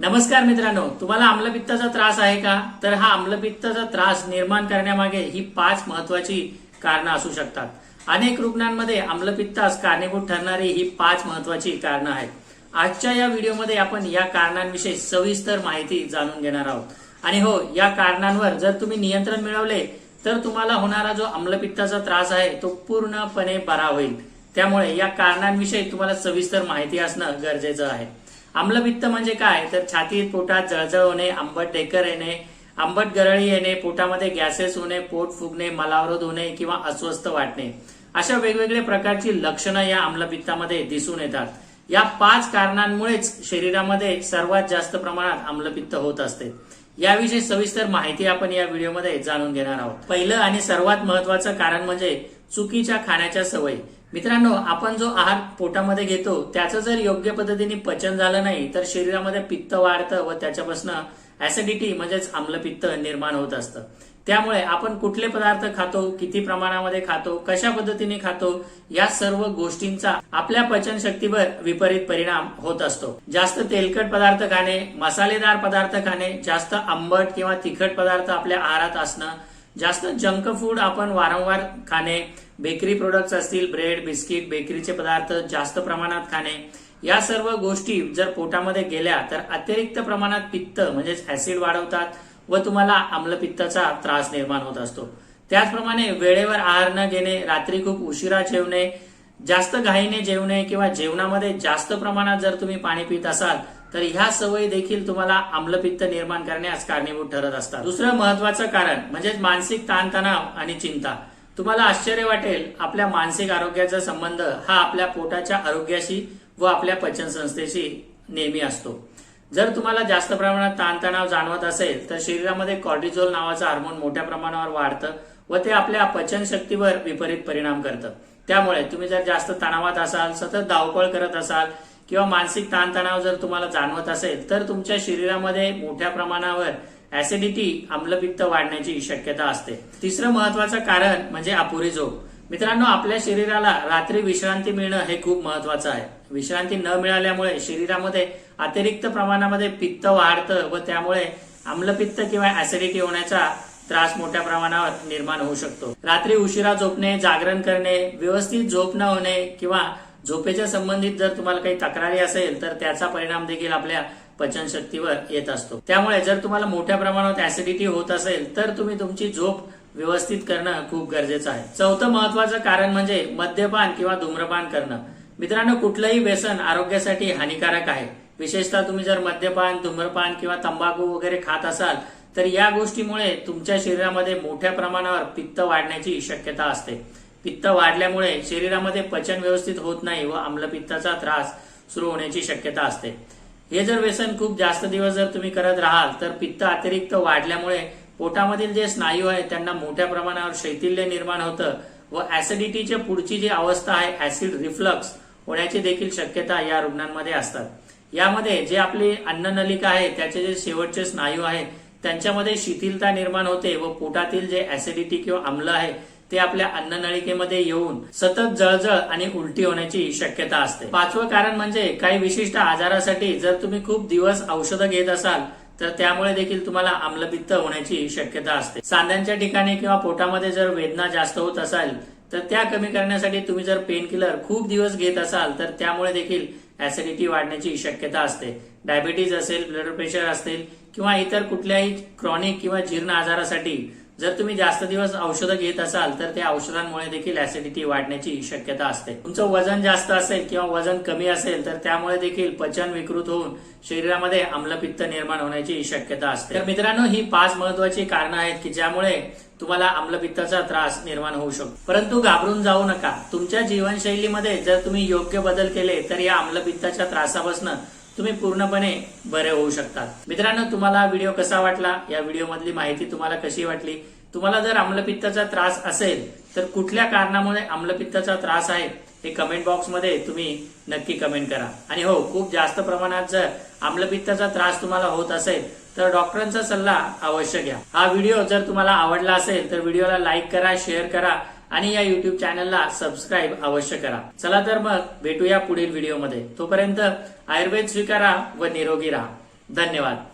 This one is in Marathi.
नमस्कार मित्रांनो तुम्हाला आम्लपित्ताचा त्रास आहे का? तर हा आम्लपित्ताचा त्रास निर्माण करण्यामागे ही पाच महत्वाची कारणं असू शकतात. अनेक रुग्णांमध्ये आम्लपित्तास कारणीभूत ठरणारी ही पाच महत्वाची कारणं आहेत. आजच्या या व्हिडिओमध्ये आपण या कारणांविषयी सविस्तर माहिती जाणून घेणार आहोत. आणि हो या कारणांवर जर तुम्ही नियंत्रण मिळवले तर तुम्हाला होणारा जो आम्लपित्ताचा त्रास आहे तो पूर्णपणे बरा होईल. त्यामुळे या कारणांविषयी तुम्हाला सविस्तर माहिती असणं गरजेचं आहे. आम्लपित्त म्हणजे काय? तर छातीत पोटात जळजळ होणे आंबट टेकर येणे आंबट गरळी येणे पोटामध्ये गॅसेस होणे पोट फुगणे मलावरोध होणे किंवा अस्वस्थ वाटणे. अशा वेगवेगळ्या प्रकारची लक्षणं या आम्लपित्तामध्ये दिसून येतात. या पाच कारणांमुळेच शरीरामध्ये सर्वात जास्त प्रमाणात आम्लपित्त होत असते. याविषयी सविस्तर माहिती आपण या व्हिडिओमध्ये जाणून घेणार आहोत. पहिलं आणि सर्वात महत्वाचं कारण म्हणजे चुकीच्या खाण्याच्या सवयी. मित्रांनो आपण जो आहार पोटामध्ये घेतो त्याचं जर योग्य पद्धतीने पचन झालं नाही तर शरीरामध्ये पित्त वाढतं व त्याच्यापासून ऍसिडिटी म्हणजेच आम्लपित्त निर्माण होत असतं. त्यामुळे आपण कुठले पदार्थ खातो किती प्रमाणामध्ये खातो कशा पद्धतीने खातो या सर्व गोष्टींचा आपल्या पचन शक्तीवर विपरीत परिणाम होत असतो. जास्त तेलकट पदार्थ खाणे मसालेदार पदार्थ खाणे जास्त आंबट किंवा तिखट पदार्थ आपल्या आहारात असणं जास्त जंक फूड आपण वारंवार खाणे बेकरी प्रोडक्ट्स असतील ब्रेड बिस्किट बेकरीचे पदार्थ जास्त प्रमाणात खाणे या सर्व गोष्टी जर पोटामध्ये गेल्या तर अतिरिक्त प्रमाणात पित्त म्हणजेच ऍसिड वाढवतात व तुम्हाला आम्लपित्ताचा त्रास निर्माण होत असतो. त्याचप्रमाणे वेळेवर आहार न घेणे रात्री खूप उशिरा जेवणे जास्त घाईने जेवणे किंवा जेवणामध्ये जास्त प्रमाणात जर तुम्ही पाणी पित असाल तर ह्या सवयी देखील तुम्हाला आम्लपित्त निर्माण करण्यास कारणीभूत ठरत असतात. दुसरं महत्वाचं कारण म्हणजेच मानसिक ताणतणाव आणि चिंता. तुम्हाला आश्चर्य वाटेल आपल्या मानसिक आरोग्याचा संबंध हा आपल्या पोटाच्या आरोग्याशी व आपल्या पचन संस्थेशी नेहमी असतो. जर तुम्हाला जास्त प्रमाणात ताणतणाव जाणवत असेल तर शरीरामध्ये कॉर्टिझोल नावाचं हार्मोन मोठ्या प्रमाणावर वाढतं व ते आपल्या पचन शक्तीवर विपरीत परिणाम करतं. त्यामुळे तुम्ही जर जास्त तणावात असाल सतत धावपळ करत असाल किंवा मानसिक ताणतणाव जर तुम्हाला जाणवत असेल तर तुमच्या शरीरामध्ये मोठ्या प्रमाणावर ऍसिडिटी आम्लपित्त वाढण्याची शक्यता असते. तिसरं महत्वाचं कारण म्हणजे अपुरी झोप. मित्रांनो आपल्या शरीराला रात्री विश्रांती मिळणं हे खूप महत्वाचं आहे. विश्रांती न मिळाल्यामुळे शरीरामध्ये अतिरिक्त प्रमाणामध्ये पित्त वाढतं व त्यामुळे आम्लपित्त किंवा ऍसिडिटी होण्याचा त्रास मोठ्या प्रमाणावर निर्माण होऊ शकतो. रात्री उशिरा झोपणे जागरण करणे व्यवस्थित झोप न होणे किंवा झोपेच्या संबंधित जर तुम्हाला काही तक्रारी असेल तर त्याचा परिणाम देखील आपल्या पचनशक्तीवर येत असतो. त्यामुळे जर तुम्हाला मोठ्या प्रमाणात ऍसिडिटी होत असेल तर तुम्ही तुमची झोप व्यवस्थित करणं खूप गरजेचं आहे. चौथं महत्वाचं कारण म्हणजे मद्यपान किंवा धूम्रपान करणं. मित्रांनो कुठलंही व्यसन आरोग्यासाठी हानिकारक आहे. विशेषतः तुम्ही जर मद्यपान धूम्रपान किंवा तंबाखू वगैरे खात असाल तर या गोष्टीमुळे तुमच्या शरीरामध्ये मोठ्या प्रमाणावर पित्त वाढण्याची शक्यता असते. पित्त वाढल्यामुळे शरीरामध्ये पचन व्यवस्थित होत नाही व आम्लपित्ताचा त्रास सुरू होण्याची शक्यता असते. हे जर व्यसन खूप जास्त दिवस जर तुम्ही करत राहाल तर पित्त अतिरिक्त वाढल्यामुळे पोटामधील जे स्नायू आहेत त्यांना मोठ्या प्रमाणावर शैथिल्य निर्माण होतं व ऍसिडिटीच्या पुढची जी अवस्था आहे ऍसिड रिफ्लक्स होण्याची देखील शक्यता या रुग्णांमध्ये असतात. यामध्ये जे आपली अन्ननलिका आहे त्याचे जे शेवटचे स्नायू आहेत त्यांच्यामध्ये शिथिलता निर्माण होते व पोटातील जे ऍसिडिटी किंवा आम्ल आहे ते आपल्या अन्ननळिकेमध्ये येऊन सतत जळजळ आणि उलटी होण्याची शक्यता असते. पाचवं कारण म्हणजे काही विशिष्ट आजारासाठी जर तुम्ही खूप दिवस औषधं घेत असाल तर त्यामुळे देखील तुम्हाला आम्लपित्त होण्याची शक्यता असते. सांध्यांच्या ठिकाणी किंवा पोटामध्ये जर वेदना जास्त होत असाल तर त्या कमी करण्यासाठी तुम्ही जर पेन किलर खूप दिवस घेत असाल तर त्यामुळे देखील ऍसिडिटी वाढण्याची शक्यता असते. डायबिटीज असेल ब्लड प्रेशर असेल किंवा इतर कुठल्याही क्रॉनिक किंवा जीर्ण आजारासाठी जर तुम्ही जास्त दिवस औषधं घेत असाल तर त्या औषधांमुळे देखील ऍसिडिटी वाढण्याची शक्यता असते. तुमचं वजन जास्त असेल किंवा वजन कमी असेल तर त्यामुळे देखील पचन विकृत होऊन शरीरामध्ये आम्लपित्त निर्माण होण्याची शक्यता असते. तर मित्रांनो ही पाच महत्वाची कारणं आहेत की ज्यामुळे तुम्हाला आम्लपित्ताचा त्रास निर्माण होऊ शकतो. परंतु घाबरून जाऊ नका. तुमच्या जीवनशैलीमध्ये जर तुम्ही योग्य बदल केले तर या आम्लपित्ताच्या त्रासापासून तुम्ही पूर्णपणे बरे होऊ शकतात. मित्रांनो तुम्हाला व्हिडिओ कसा वाटला? या व्हिडिओ मधली माहिती तुम्हाला कशी वाटली? तुम्हाला जर आम्लपित्ताचा त्रास असेल तर कुठल्या कारणामुळे आम्लपित्ताचा त्रास आहे हे कमेंट बॉक्समध्ये तुम्ही नक्की कमेंट करा. आणि हो खूप जास्त प्रमाणात जर आम्लपित्ताचा त्रास तुम्हाला होत असेल तर डॉक्टरांचा सल्ला अवश्य घ्या. हा व्हिडिओ जर तुम्हाला आवडला असेल तर व्हिडिओला लाईक करा शेअर करा आणि या युट्यूब चॅनलला सबस्क्राईब अवश्य करा. चला तर मग भेटूया पुढील व्हिडिओमध्ये तोपर्यंत आयुर्वेद स्वीकारा व निरोगी राहा. धन्यवाद.